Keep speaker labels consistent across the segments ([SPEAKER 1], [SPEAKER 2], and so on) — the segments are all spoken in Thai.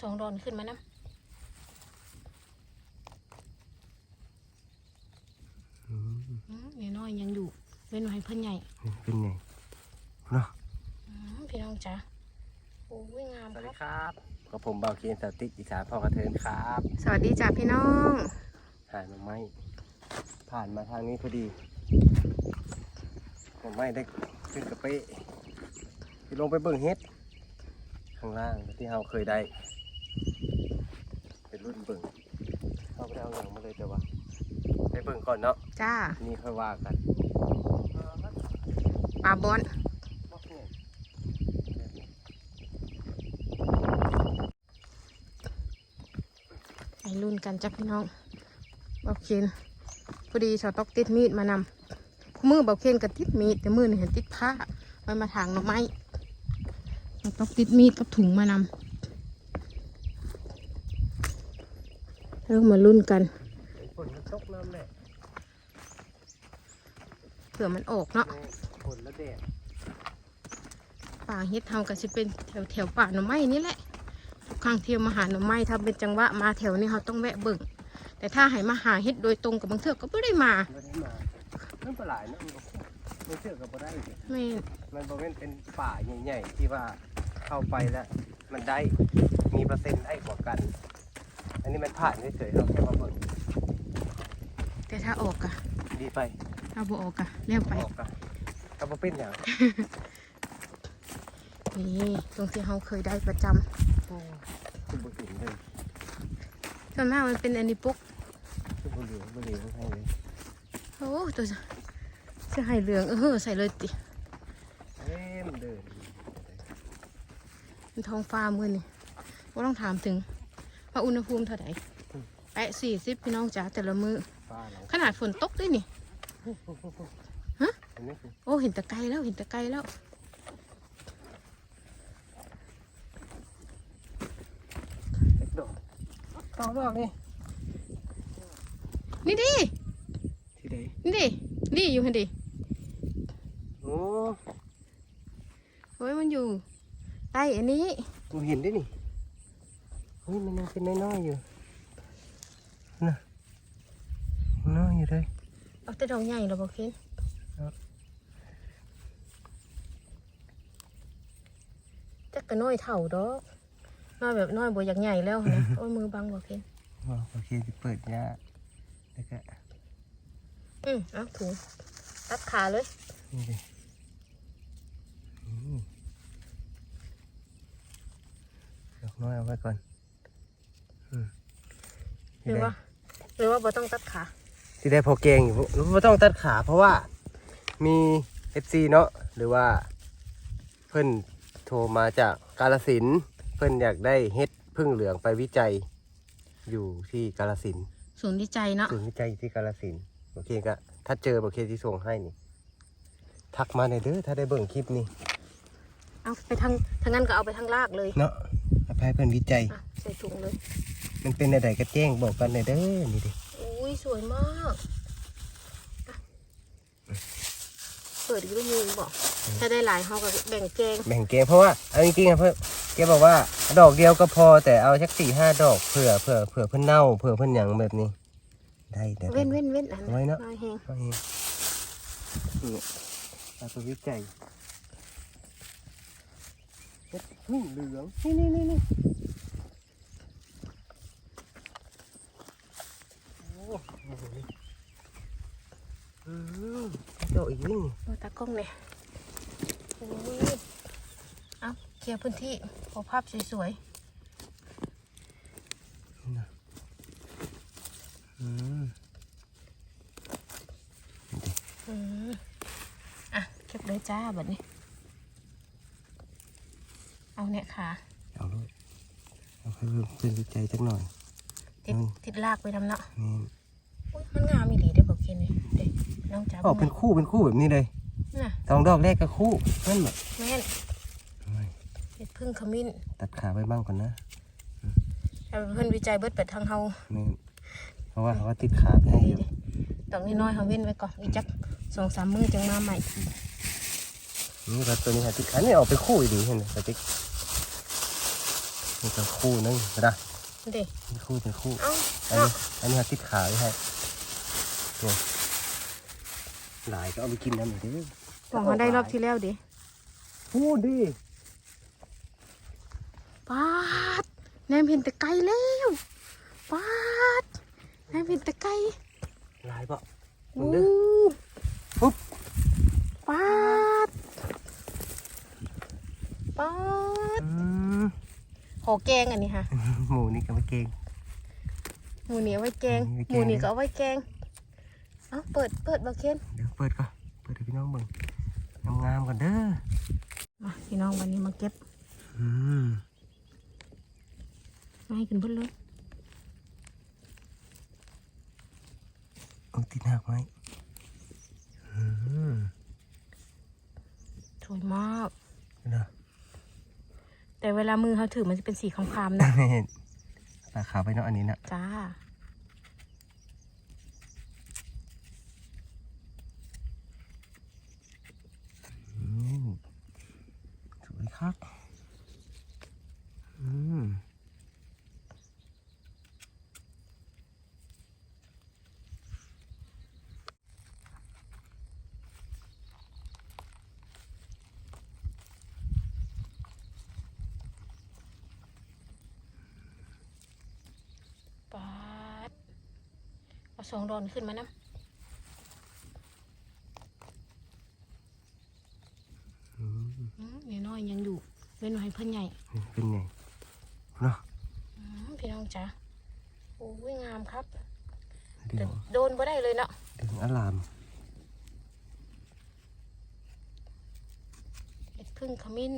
[SPEAKER 1] สองดอนขึ้นมานะ
[SPEAKER 2] อืม
[SPEAKER 1] อืมนี่น้อยยังอยู่เว้นไว้ให้เพื่อนใหญ่
[SPEAKER 2] นี่เป็นไงเนาะ
[SPEAKER 1] อืมพี่น้องจ๋าโอ้ยงาม
[SPEAKER 2] สวัส
[SPEAKER 1] ค
[SPEAKER 2] ดี
[SPEAKER 1] รับ
[SPEAKER 2] ครับกับผมเบาเคียนสติกอีสานพ่อกระเทินครับ
[SPEAKER 1] สวัสดีจ้าพี่น้อง
[SPEAKER 2] ผ่านมาไม้ผ่านมาทางนี้พอดีผมไม่ได้ขึ้นกระเป๊ะที่ลงไปเบิ่งเฮ็ด ข้างล่างที่เราเคยได้เป็น รุ่นเบิ่งเราไม่ได้เอาอย่างมาเลยแต่ว่าไปเบิ่งก่อนเนาะ
[SPEAKER 1] จ้า
[SPEAKER 2] นี่ค่อยว่ากัน
[SPEAKER 1] ปลาบอนไปรุ่นกันจ้าพี่น้องเบาเคนพอดีชาวตอกติดมีดมานำคู่มือเบาเคนกับติดมีดแต่มือนี่เห็นติดผ้าไว้มาทางหน่อไม้ชาวตอกติดมีดกับถุงมานำ แล้วมารุ่นกัน
[SPEAKER 2] ฝนมันตกน้ำแหละ
[SPEAKER 1] เผื่อมันออกเนาะ
[SPEAKER 2] ฝนและแดด
[SPEAKER 1] ป่าเฮ็ดเฮาก็สิเป็นแถวแถวป่าหน่อไม้นี่แหละทุกครั้งที่มาหาหน่อไม้ถ้าเป็นจังหวะมาแถวนี้เขาต้องแวะเบิ่งแต่ถ้าให้มาหาเฮ็ดโดยตรงกับบางเทื่อก็ไม่ได้มา
[SPEAKER 2] ไม่ได้มามันปลาหลายเนาะมันก็ไม่เชื่อกับบ่ได้อีก
[SPEAKER 1] แม่น
[SPEAKER 2] มันบริเวณเป็นป่าใหญ่ๆที่ว่าเข้าไปแล้ว มันได้มีเปอร์เซ็นต์ได้กว่ากันอั นนี้มันผ่านเฉยๆเราแค่มาเบิ่ง
[SPEAKER 1] แต่ถ้าออกอะ
[SPEAKER 2] ดีไป
[SPEAKER 1] ถ้าบ่ออกอะเลี้ยวไป
[SPEAKER 2] ออกกันก็บ่เป็นอย่าง
[SPEAKER 1] นี่ตรงที่เฮาเคยได้ประจำ
[SPEAKER 2] คุณบุญถึงเลย
[SPEAKER 1] ส่วนมากมันเป็นอันนี้ปุ๊ก
[SPEAKER 2] คุณบุญเหลืองบุญเหลืองให้เลย
[SPEAKER 1] โอ้ตัวจะจะให้เหลืองเออใส่เลยติ
[SPEAKER 2] เอ้มเดิน
[SPEAKER 1] เป็นท้องฟ้ามือนี่ว่าต้องถามถึง ว่าอุณหภูมิเท่าไหร่แปะสี่สิบพี่น้องจ๋าแต่ละมือ
[SPEAKER 2] ฟ้าเรา
[SPEAKER 1] ขนาดฝนตกด้วยนี่
[SPEAKER 2] เห็นไหมคุณ
[SPEAKER 1] โอ้เห็นแตะไกลแล้วเห็นแตะไกลแล้ว
[SPEAKER 2] เล็กดอกสองดอกนี่
[SPEAKER 1] นี่ดิ
[SPEAKER 2] ที่ไหน
[SPEAKER 1] นี่ดินี่อยู่หันดิ
[SPEAKER 2] โอ้
[SPEAKER 1] เฮ้ยมันอยู่ใต้อันนี้
[SPEAKER 2] กูเห็นได้นี่ เฮ้ยมันยังเป็นน้อยๆอยู่น่ะน้อยอยู่เลย
[SPEAKER 1] เอาแต่ดอกใหญ่เหราบอกเคน
[SPEAKER 2] ครับ
[SPEAKER 1] จักกะน้อยเท่าดอกน้อยแบบน้อยบ่อยากใหญ่แล้วนะโอ้ยมือบังบอกเคน
[SPEAKER 2] ว้าวโอเคจะเปิดยาแล้วก็
[SPEAKER 1] อืมเอาถุงตัดขาเลย
[SPEAKER 2] นี่ดิอืมดอกน้อยเอาไว้ก่อนอืม
[SPEAKER 1] หรือว่าหรือว่าบ่ต้องตัดขา
[SPEAKER 2] ที่ได้พอเกงอยู่ไม่ต้องตัดขาเพราะว่ามีเอฟซีเนาะหรือว่า เพื่อนโทรมาจากกาลสินธุ์เพื่อนอยากได้เฮ็ดพึ่งเหลืองไปวิจัย อยู่ที่กาลสินธุ์
[SPEAKER 1] ศูนย์วิจัยเนาะ
[SPEAKER 2] ศูนย์วิจัยอยู่ที่กาลสินธุ์โอเคก็ถ้าเจอโอเคที่ส่งให้นี่ ทักมาในอยเด้อถ้าได้เบิ่งคลิปนี้
[SPEAKER 1] เอาไปทางทางนั้นก็เอาไปทางลากเลย
[SPEAKER 2] เนาะเอาไปให้เพื่อนวิจัย
[SPEAKER 1] อะใส่ถุงเลย
[SPEAKER 2] มันเป็นอะไรก็แจ้งบอกกันในอยเด้อนี่ดิ
[SPEAKER 1] อุ้ยสวยมากอะเปิดอีกลูกมือบอกถ้าได้หลายเขาก็แบ่งแจง
[SPEAKER 2] แบ่งเกงเพราะว่าเอาจริงๆอะเพื่อนแกบอกว่าดอกเดียวก็พอแต่เอาสักสี่ห้าดอกเผื่อเผื่อเผื่อเพื่อนเน่าเผื่อเพื่อนหยังแบบนี้ ได้เดี๋ยว
[SPEAKER 1] เว้นเว้นเว้นอัน
[SPEAKER 2] ไว้เนอะ
[SPEAKER 1] น้อยแหง
[SPEAKER 2] เอาเองนี่เอาไปวิจัยเฮ็ดพึ่งเหลืองนี่นี่นี่นี่โอ้โหอืมดอกอีกนี่
[SPEAKER 1] มาตา กล้องเนี่ยโอ้ยเอาเคลียร์พื้นที่ขอภาพสวย
[SPEAKER 2] อืม
[SPEAKER 1] ๆอืมอะเก็บเลยจ้าแบบนี้ เอาเนี่ยค่ะ
[SPEAKER 2] เอาเลยเอาให้เพิ่มเป็นวิจัยสักหน่อย
[SPEAKER 1] ติด
[SPEAKER 2] อืม
[SPEAKER 1] ติดลากไปทำเนาะ
[SPEAKER 2] นี่
[SPEAKER 1] อุ๊ยมันงามอีหลีเด้อบอกเคนเลยเด็น้องจ๋า
[SPEAKER 2] ออกเป็นคู่เป็นคู่แบบนี้เลย
[SPEAKER 1] น่ะ
[SPEAKER 2] สองดอกแรกก็คู่นั่นแบบ
[SPEAKER 1] แม่นเห็ดพึ่งขมิ้น
[SPEAKER 2] ตัดขาไว้บ้างก่อนนะ
[SPEAKER 1] เอาเพื่อนวิจัยเบิดเปิดทางเฮา
[SPEAKER 2] นี่เพราะว่าเขาก็ติดขาไปให้
[SPEAKER 1] ดี
[SPEAKER 2] อยู่
[SPEAKER 1] เด้ดอกน้อยๆเขาเว้นไว้ก่อนอีกจักสองสามมือจังมาใหม่
[SPEAKER 2] นี่ครับตัวนี้ค่ะติดขานี่ออกไปคู่อีกดีเห็นไหมสติ๊กนี่ก็คู่นึงนะ
[SPEAKER 1] เด็
[SPEAKER 2] นี่คู่เป็นคู่
[SPEAKER 1] เอ้า
[SPEAKER 2] อันนี้อันนี้ติดขาไว้ให้เนี่ยหลายก็เอาไปกินน้ำอยู่ดิ
[SPEAKER 1] หวังเขาได้รอบที่แล้วดิ
[SPEAKER 2] พูดดิ
[SPEAKER 1] ป้าดแนมเห็นแต่ไกลแล้วป้าดแนมเห็นแต่ไกล
[SPEAKER 2] หลายเปล่ะ
[SPEAKER 1] โอ้
[SPEAKER 2] มึงเด้อปุ๊บ
[SPEAKER 1] ป้าดป้าด
[SPEAKER 2] อืม
[SPEAKER 1] หอแกงอันนี้ค่ะ
[SPEAKER 2] หมูนี่ก็ไม่เก่ง
[SPEAKER 1] หมูเหนียวไว้แกง
[SPEAKER 2] อืมไว้
[SPEAKER 1] ห
[SPEAKER 2] แกง
[SPEAKER 1] มูนี่ก็เอาไว้แกง เอ้าเปิดเปิดบาเคน
[SPEAKER 2] เดี๋ยวเปิดก่อนเปิดให้พี่น้องเบิ่ง งามๆก่อนเด้อ
[SPEAKER 1] มาพี่น้องวันนี้มาเก็บ
[SPEAKER 2] อืม
[SPEAKER 1] มาให้กินเพิ่นเลย
[SPEAKER 2] เอาติดหักไหมอืม
[SPEAKER 1] สวยมาก
[SPEAKER 2] เนาะ
[SPEAKER 1] แต่เวลามือเขาถือมันจะเป็นสีคล้ำๆนะ
[SPEAKER 2] ตาขาวไปเนาะอันนี้นะ
[SPEAKER 1] จ้า
[SPEAKER 2] อืมสวย ครับอืม
[SPEAKER 1] ปาดเอาสองดอนขึ้นมานะ
[SPEAKER 2] อืม
[SPEAKER 1] อืมนี่น้อยยังอยู่เว้นไว้ให้เพื่อนใหญ่
[SPEAKER 2] นี่เป็นไงเนาะ
[SPEAKER 1] อืมพี่น้องจ๋าโอ้ยงามครับ
[SPEAKER 2] เดี๋
[SPEAKER 1] แต่
[SPEAKER 2] ยว
[SPEAKER 1] โดนบ่ได้เลยเนาะ
[SPEAKER 2] ดึงอลาม
[SPEAKER 1] เห็ดพึ่งขมิ้น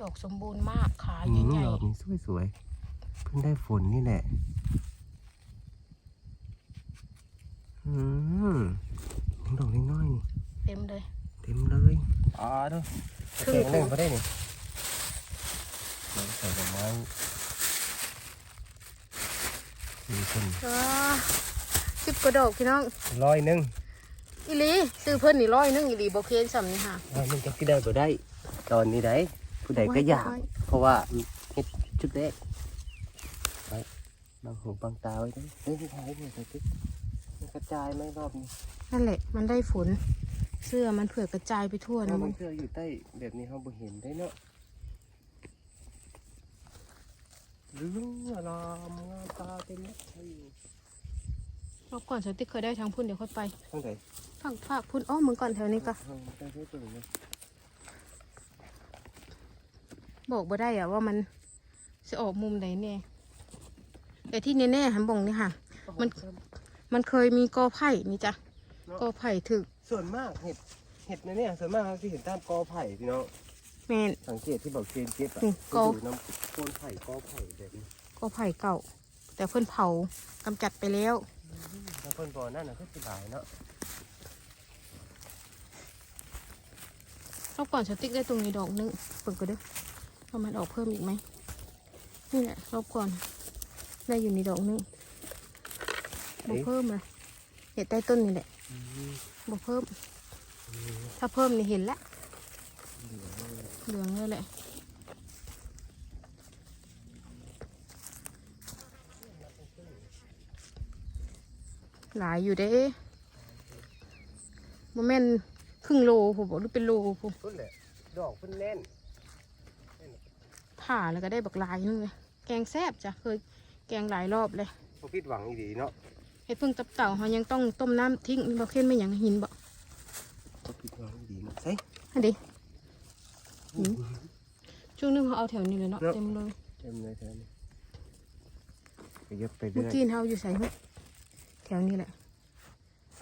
[SPEAKER 1] ดอกสมบูรณ์มากขา
[SPEAKER 2] อืม
[SPEAKER 1] ใหญ่
[SPEAKER 2] รอบนี้สวยๆเพิ่งได้ฝนนี่แหละอืม ดอกน้อยๆนี่
[SPEAKER 1] ๆเต็มเลย
[SPEAKER 2] เต็มเลยอ่าดู
[SPEAKER 1] ครึ่
[SPEAKER 2] เก่
[SPEAKER 1] ง
[SPEAKER 2] งเล่นมาได้นี่ใส่ดอกไม้มีคน
[SPEAKER 1] ว้าสิบกว่าดอกพี่น้อง
[SPEAKER 2] ร้อยหนึ่ง
[SPEAKER 1] อีหลีซื้อเพิ่นนี่ร้อยหนึงอีหลีบ่เคนสำนี่ค่ะ
[SPEAKER 2] ร้อยหนึ่งจะกินได้ก็ได้ ตอนนี้ได้ผู้ใดก็อยาก
[SPEAKER 1] ไว้
[SPEAKER 2] เพราะว่าเฮ็ดชุดแรกไว้บางหูบางตาไว้ด้วยเฮ้ยที่ท้ายเนี่ยใส่ติ๊ กมันกระจายไหมรอบนี้
[SPEAKER 1] นั่นแหละ มันได้ฝน เสื้อมันเผื่อกระจายไปทั่ว
[SPEAKER 2] ถ้า
[SPEAKER 1] นะ
[SPEAKER 2] มั
[SPEAKER 1] มันน
[SPEAKER 2] เสื้ออยู่ใต้แบบนี้เขาบ่เห็นได้เนาะลืมอลามงามตาเต็มเลย
[SPEAKER 1] รอบก่อนสติ๊กเคยได้ทางพุ่นเดี๋ยวค่อยไป
[SPEAKER 2] ข้างใด
[SPEAKER 1] ฝากฝากพุ่นอ้อมึงก่อนแถวนี้ก็
[SPEAKER 2] ข้างใต้ตัวนี้
[SPEAKER 1] บอกบ่ได้อะว่ามันจะออกมุมไหนแน่แต่ที่แน่ๆหันบ่งนี่ค่ะ มัน มันเคยมีกอไผ่นี่จ้ะกอไผ่ถึก
[SPEAKER 2] ส่วนมากเห็ดเห็ดในเนี่ยส่วนมากเราจะเห็นตามกอไผ่พี่น้อง
[SPEAKER 1] แมน
[SPEAKER 2] สังเกตที่บอกเชนเก็บอะ
[SPEAKER 1] อืมกอ
[SPEAKER 2] จะอยู่น้ำโคนไผ่กอไผ่แบบนี้
[SPEAKER 1] กอไผ่เก่า แต่เพิ่นเผากำจัดไปแล้ว
[SPEAKER 2] ถ้าเพิ่นบ่อนั่นน่ะก็สิหลายเนาะ
[SPEAKER 1] รอบก่อนสติ๊กได้ตรงนี้ดอกนึงเปิดก็เด้อเอามันออกเพิ่มอีกไหมนี่แหละรอบก่อน ได้อยู่ในดอกนึง บอ
[SPEAKER 2] เอ๊ะ
[SPEAKER 1] เพิ่มเลยเห็ดใต้ต้นนี่แหละบอเพิ่ม ถ้าเพิ่มนี่เห็นละเหลืองเลยแหละหลายอยู่เด้โมเมนครึ่งโลผมบอกหรือเป็นโลผม
[SPEAKER 2] เพิ่นแหละดอกเพิ่นแน่น
[SPEAKER 1] ผ่าแล้วก็ได้บักหลายนึงเลยแกงแซ่บจ้ะเคยแกงหลายรอบเลย
[SPEAKER 2] บ่ผิดหวังอีดีเนาะ
[SPEAKER 1] เห็ดเพิ่งตับเต่าเขายังต้องต้มน้ำทิ้งบ่เข้มไม่หยังหินบ่
[SPEAKER 2] บ่ผิดหวังอีดีเนาะใส่
[SPEAKER 1] อันดิหินช่วงนึงเขาเอาแถวนี้เลยเนาะ
[SPEAKER 2] เนาะ
[SPEAKER 1] เต็มเลย
[SPEAKER 2] เต็มเลยแถวนี้ไปเย็บไป
[SPEAKER 1] เมื่
[SPEAKER 2] เรื่
[SPEAKER 1] อ
[SPEAKER 2] อย
[SPEAKER 1] กี้เขาอยู่ใส่เฮ้ยแถวนี้แหละ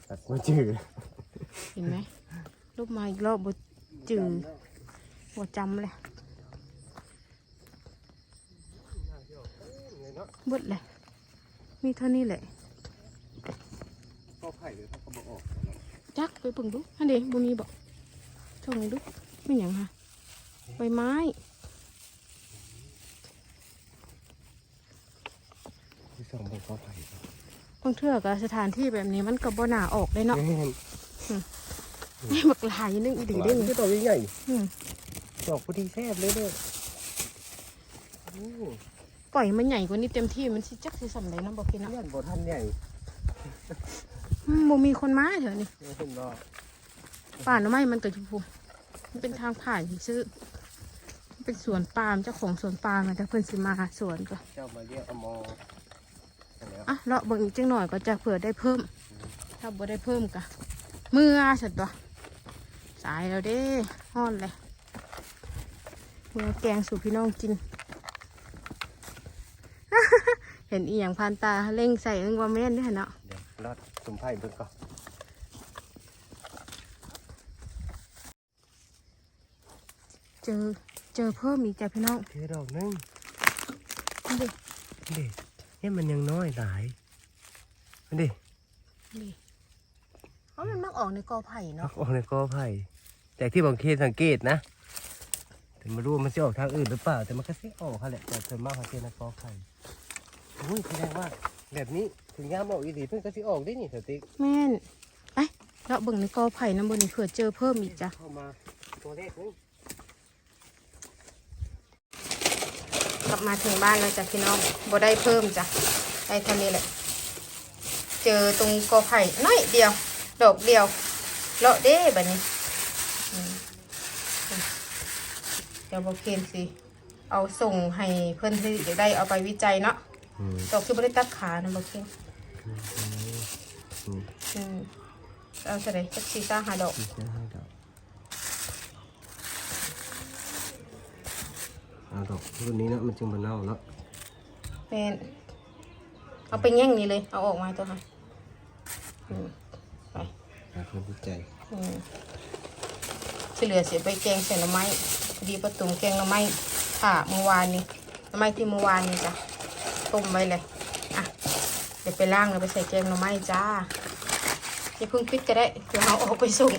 [SPEAKER 2] ตัดบ่จืด
[SPEAKER 1] เห็นไหมรูปมาอีกรอบบ่จืดบ่จำเลย
[SPEAKER 2] เลยเนาะ
[SPEAKER 1] เบิดเลยมีเท่านี้แหละ
[SPEAKER 2] กอไผ่เลยถ้าเขาบ่ออก
[SPEAKER 1] จักไปเบิ่งดูอันเดบ่มีบ่ช่องนี้ดูไม่หยังค่ะใบไม้
[SPEAKER 2] ที่ส่องเบิ่งกอไผ่
[SPEAKER 1] บางเทื่อกับสถานที่แบบนี้มันก็บ่น่าออกเลยเนาะ
[SPEAKER 2] แม่น
[SPEAKER 1] นี่บักหลายนึงอีดีได้
[SPEAKER 2] นี่
[SPEAKER 1] นี่
[SPEAKER 2] คือตัวใหญ่
[SPEAKER 1] อืม
[SPEAKER 2] ดอกพอดีแซ่บเลยเด้อโอ้
[SPEAKER 1] ปล่อยมันใหญ่กว่านี้เต็มที่มันสิจักสิสำเร็จนะบอกกินนะ
[SPEAKER 2] เพื่อนบ่ทันใหญ่
[SPEAKER 1] อืม บ่มีคนมาเถอะนี่
[SPEAKER 2] เห็นบ่
[SPEAKER 1] ป่าหน่อไม้มันก็อยู่พูมันเป็นทางผ่านซื้อมันเป็นสวนปาล์มเจ้าของสวนปาล์มมันจะเพิ่นสิมาสวนก็
[SPEAKER 2] เจ้ามาเรียกอมอกันแล้ว
[SPEAKER 1] อะเลาะเบิ่งอีกจังหน่อยก็จะเผื่อได้เพิ่ม ถ้าบ่ได้เพิ่มกะเมื่อสัตว์ตัวสายแล้วเด้ฮ้อนเลยเมื่อแกงสู่พี่น้องกิน เห็นอีหยังพันตาเล่งใส่เอิงว่าแม่นเด้วยเนาะ
[SPEAKER 2] เดี๋ยวรอดสุ่มไผ่เบิ่งก่อน
[SPEAKER 1] เจอเจอเพิ่มอีกจ้ะพี่น้อง
[SPEAKER 2] เจอดอกหนึง
[SPEAKER 1] นี่ดิ
[SPEAKER 2] นี่เนี่ยมันยังน้อยหลายมันดิ
[SPEAKER 1] นี่เพราะมันมักออกในกอไผ่
[SPEAKER 2] อ
[SPEAKER 1] เนาะ
[SPEAKER 2] อกในกอไผ่แต่ที่บางเขตสังเกตนะแต่ไม่รู้ว่ามันจะออกทางอื่นหรือเปล่า แต่มันก็สิออกค่ะแหละแต่ส่วนมากเขาเจอในกอไผ่อุ้ยแสดงว่า แบบนี้ถึงยามออกอีหลีเพิ่นก็สิออกได้นี่สติ๊ก
[SPEAKER 1] แม่นไปเราเบิ่งในกอไผ่น้ำบนนี้เผื่อเจอเพิ่มอีกจ้ะ
[SPEAKER 2] เข้ามาตัวเลขนึง
[SPEAKER 1] กลับมาถึงบ้านแล้วจ้ะพี่น้องบ่ได้เพิ่มจ้ะได้เท่านี้แหละ เจอตรงกอไผ่น้อยเดียว ดอกเดียว เลาะเด้แบบนี้อืมเดี๋ยวบอกเคนสิ เอาส่งให้เพื่อนที่จะได้เอาไปวิจัยเนาะ
[SPEAKER 2] อืม
[SPEAKER 1] ดอกคือบ่ได้ตัดขานะบอกเคน
[SPEAKER 2] อืม
[SPEAKER 1] อืมเอาใส่จักซีซ่าหาดอก
[SPEAKER 2] มีเส้นให้ดอกเอาดอกรุ่นนี้เนาะมันจึงมันเน่าเนาะ
[SPEAKER 1] เป็นเอาไปแง่งนี้เลย เอาออกมาตัวค่ะอืมไป
[SPEAKER 2] หาคนวิจัย
[SPEAKER 1] อืมที่เหลือเสียไปแกงใส่หน่อไม้พอดีประตุมแกงหน่อไม้ค่ะเมื่อวานนี้หน่อไม้ที่เมื่อวานนี้จ้ะ ต้มไว้เลย อะ เดี๋ยวไปล้างแล้วไปใส่แกงหน่อไม้จ้าอย่าเพิ่งปิดก็ได้เดี๋ยวเอาออกไปส่ง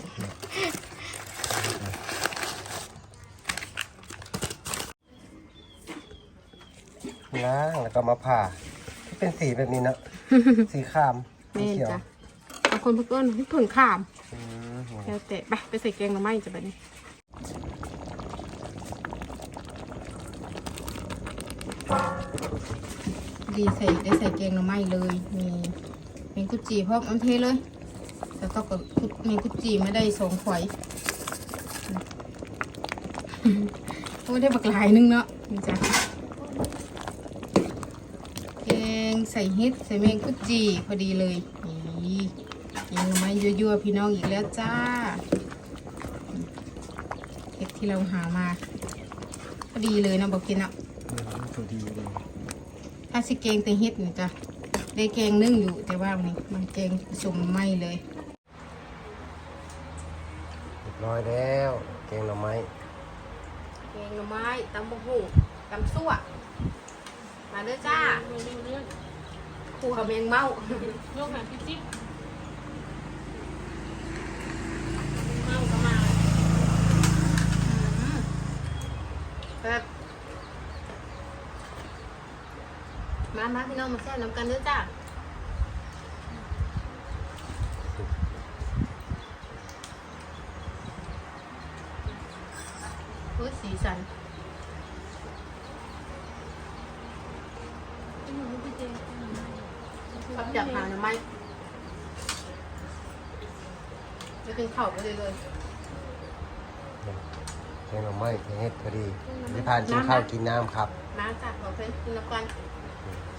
[SPEAKER 2] ล้างแล้วก็มาผ่าที่เป็นสีแบบนี้เนาะสีขามสี
[SPEAKER 1] แม่น
[SPEAKER 2] เขียว
[SPEAKER 1] จ้ะบางคนเพิ่นเพิ่นผึ่งขาม
[SPEAKER 2] อืม
[SPEAKER 1] แล้วแต่ไปไปใส่แกงหน่อไม้จ้ะบัดนี้ ดีใส่ได้ใส่แกงหน่อไม้เลยมีเมงกุจีพร้อมอันเทเลยแต่ก็กับเมงกุจีไม่ได้สองขวายโอ้ได้บักหลายนึงเนาะนี่จ้ะแกงใส่เห็ดใส่เมงกุจีพอดีเลยนี่แกงหน่อไม้ยั่วๆพี่น้องอีกแล้วจ้าเห็ดที่เราหามาพอดีเลยนะบอกกินเนาะ
[SPEAKER 2] ตัวดีเลย
[SPEAKER 1] ถ้าสิแกงแต่เฮ็ดนี่จ้ะได้แกงนึ่งอยู่แต่ว่าวันนี้มันแกงผสมไม่เลย
[SPEAKER 2] เรียบร้อยแล้วแกงหน่อไม้
[SPEAKER 1] แกงหน่อไม้ตำบะหุ่งตำซั่วมาเด้อจ้าคู่กับแมงเม่า
[SPEAKER 3] โยกหาพี่จิ๊บเมาก็มา
[SPEAKER 1] แบบ มามาพี่น้องมาแซ่บน้ำกันเด้อจ้าโอ้ยสีสัน
[SPEAKER 3] พี่เจ
[SPEAKER 1] ขับจับหาหน่อไม้จะเป็นเข่าไปเลยเลย
[SPEAKER 2] แกงหน่อไม้แกงเห็ดพอดีที่ผ่านกินข้าวกินน้ำครับ
[SPEAKER 1] มาจ้ะขอเพื่อนกินน้ำกัน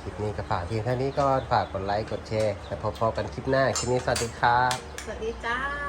[SPEAKER 2] ลิปนี้ก็ฝากเพียงเท่านี้ก็ฝากกดไลค์กดแชร์แล้วพบกันคลิปหน้าคลิปนี้สวัสดีครับ
[SPEAKER 1] สวัสดีจ้า